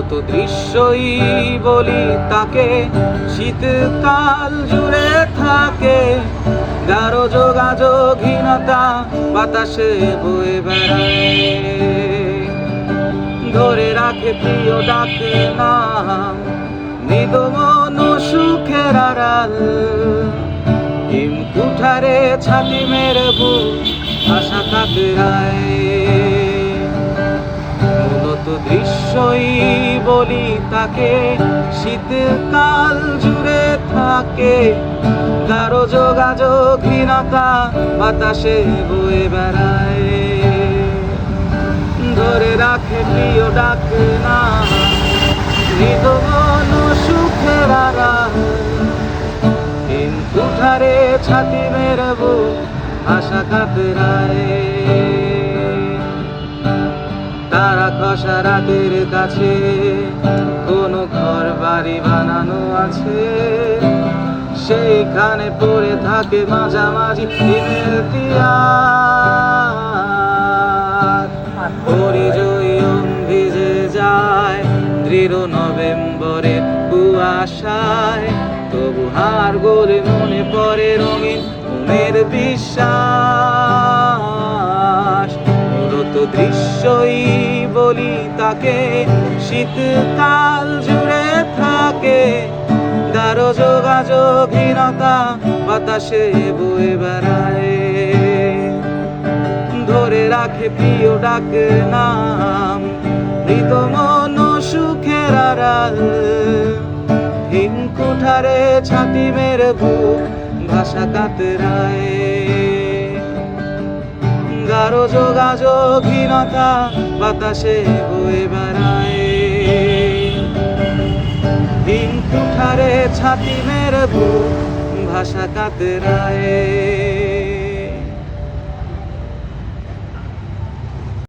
মূলত দৃশ্যই বলি তাকে। শীতকাল জুড়ে থাকে গাঢ় যোগাযোগহীনতা বাতাসে বয়ে বেড়ায়। ধরে রাখে প্রিয় ডাকে নাম মৃদ মন সুখের আড়াল। হিম কুঠারে ছাতি মেরে বুক, আশা কাতরায় দৃশ্যই বলি তাকে, শীতকাল জুড়ে থাকে। গাঢ় যোগাযোগহীনতা বাতাসে বয়ে বেড়ায়। ধরে রাখে প্রিয় ডাক না হৃদমন সুখের দিন কুঠারে ছাতি মেরবো, আশা কাতরায়। তারা খসা রাতের কাছে, কোনো ঘর বাড়ি বানানো আছে। সেইখানে পড়ে থাকে মাঝামাঝি তিয়ার পরিজয়ম ভিজে যায়, দৃঢ় নভেম্বরের কুয়াশায়। তবু হার গোলে মনে পড়ে রঙিন মনের বিশ্বাস। দৃশ্যই বলি তাকে। শীতকাল জুড়ে থাকে। গাঢ় যোগাযোগহীনতা বাতাসে বয়ে বেড়ায়। ধরে রাখে প্রিয় ডাক নাম মৃত মন সুখের আড়াল। হিম কুঠারে ছাতি মেরে বুক ভাষা কাতরায়। গাঢ় যোগাযোগহীনতা বাতাসে বয়ে বেড়ায়। দিন কুঠারে ছাতি মেরে ভাষা কাতরায়।